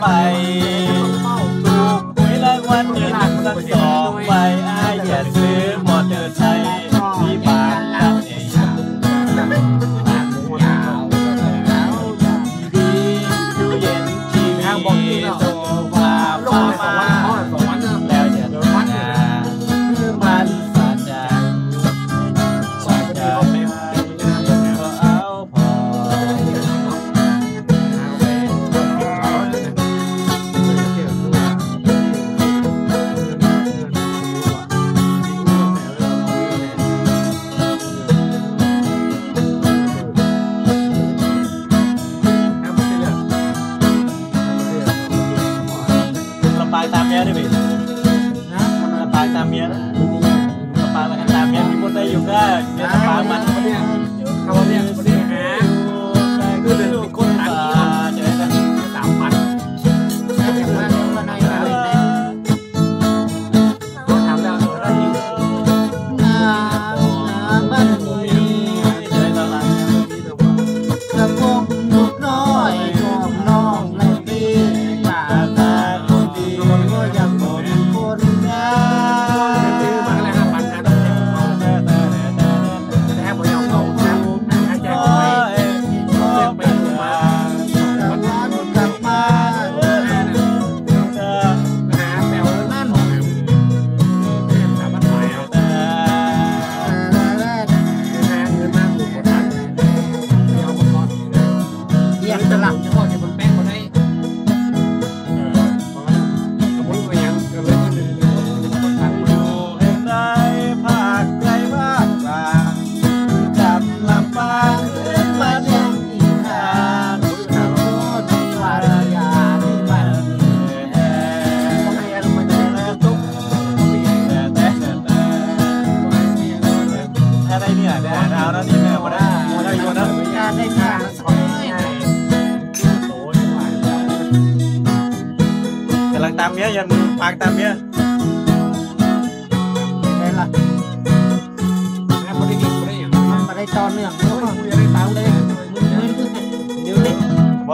ไป ถูกหวยรางวัลที่หนึ่งสักสอง tamir, nah, tamir. ได้เนี่ยแดดดาวนั่นี่แม่มาได้บ่ได้อยู่นะการได้ค่ะกำลังตามเมียยันปากตามเมียได้ละไม่ได้กินไม่ได้ยังไม่ต่อเนื่องเพราะว่าไม่ได้ตามเลยมือมือเดี๋ยวนี้ว